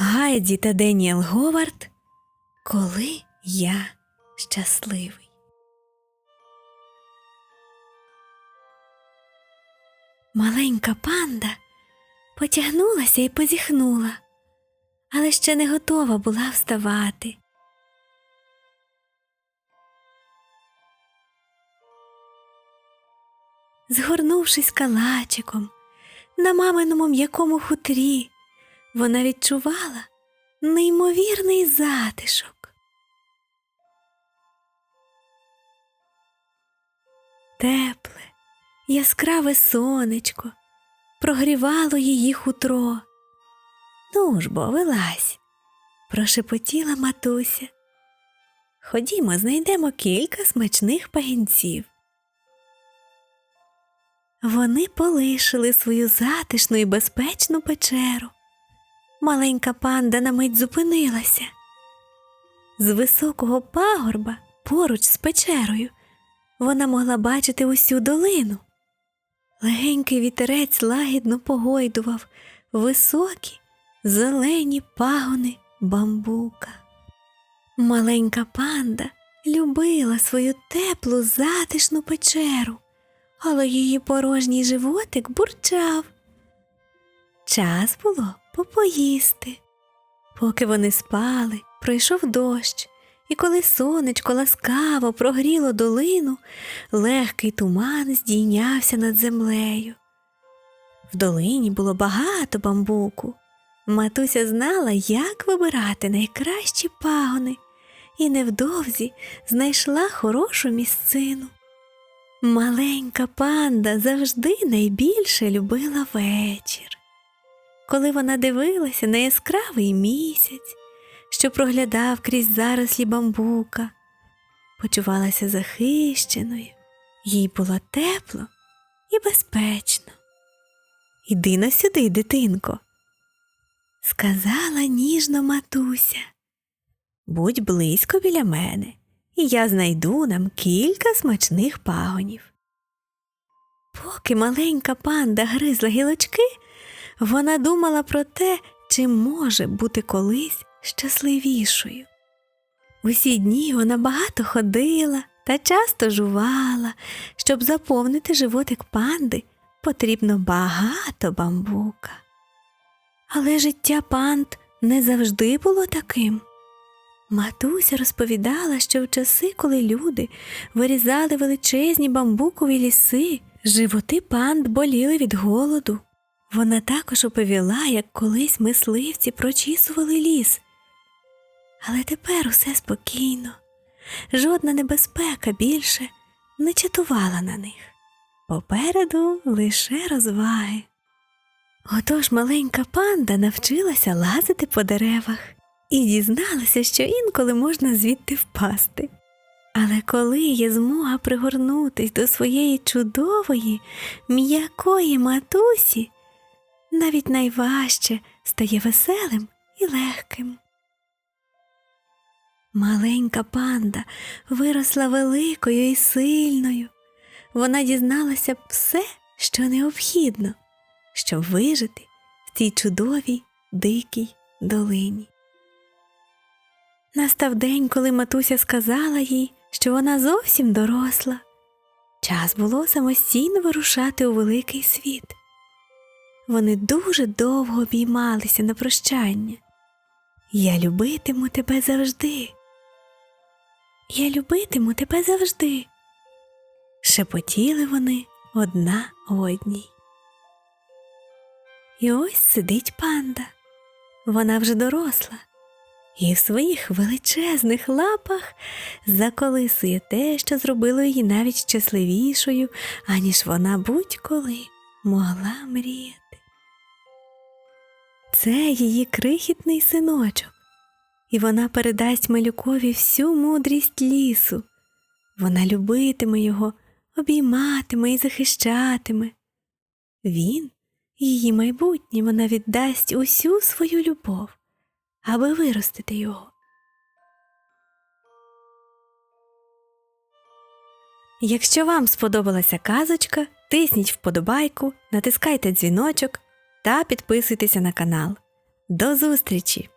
Гайді та Деніел Говард Коли я щасливий. Маленька панда потягнулася і позіхнула, але ще не готова була вставати. Згорнувшись калачиком на маминому м'якому хутрі, вона відчувала неймовірний затишок. Тепле, яскраве сонечко прогрівало її хутро. Ну ж бо, вилазь, прошепотіла матуся. Ходімо, знайдемо кілька смачних пагінців. Вони полишили свою затишну і безпечну печеру. Маленька панда на мить зупинилася. З високого пагорба поруч з печерою вона могла бачити усю долину. Легенький вітерець лагідно погойдував високі, зелені пагони бамбука. Маленька панда любила свою теплу затишну печеру, але її порожній животик бурчав. Час було попоїсти. Поки вони спали, пройшов дощ, і коли сонечко ласкаво прогріло долину, легкий туман здійнявся над землею. В долині було багато бамбуку. Матуся знала, як вибирати найкращі пагони, і невдовзі знайшла хорошу місцину. Маленька панда завжди найбільше любила вечір. Коли вона дивилася на яскравий місяць, що проглядав крізь зарослі бамбука, почувалася захищеною, їй було тепло і безпечно. Іди на сюди, дитинко, сказала ніжно матуся. Будь близько біля мене, і я знайду нам кілька смачних пагонів. Поки маленька панда гризла гілочки, вона думала про те, чи може бути колись щасливішою. Усі дні вона багато ходила та часто жувала. Щоб заповнити животик панди, потрібно багато бамбука. Але життя панд не завжди було таким. Матуся розповідала, що в часи, коли люди вирізали величезні бамбукові ліси, животи панд боліли від голоду. Вона також оповіла, як колись мисливці прочісували ліс. Але тепер усе спокійно, жодна небезпека більше не чатувала на них. Попереду лише розваги. Отож маленька панда навчилася лазити по деревах і дізналася, що інколи можна звідти впасти. Але коли є змога пригорнутись до своєї чудової, м'якої матусі, навіть найважче стає веселим і легким. Маленька панда виросла великою і сильною. Вона дізналася все, що необхідно, щоб вижити в цій чудовій дикій долині. Настав день, коли матуся сказала їй, що вона зовсім доросла. Час було самостійно вирушати у великий світ. Вони дуже довго обіймалися на прощання. Я любитиму тебе завжди. Я любитиму тебе завжди. Шепотіли вони одна одній. І ось сидить панда. Вона вже доросла, і в своїх величезних лапах заколисує те, що зробило її навіть щасливішою, аніж вона будь-коли могла мріяти. Це її крихітний синочок, і вона передасть малюкові всю мудрість лісу. Вона любитиме його, обійматиме і захищатиме. Він, її майбутнє, вона віддасть усю свою любов, аби виростити його. Якщо вам сподобалася казочка, тисніть вподобайку, натискайте дзвіночок та підписуйтеся на канал. До зустрічі!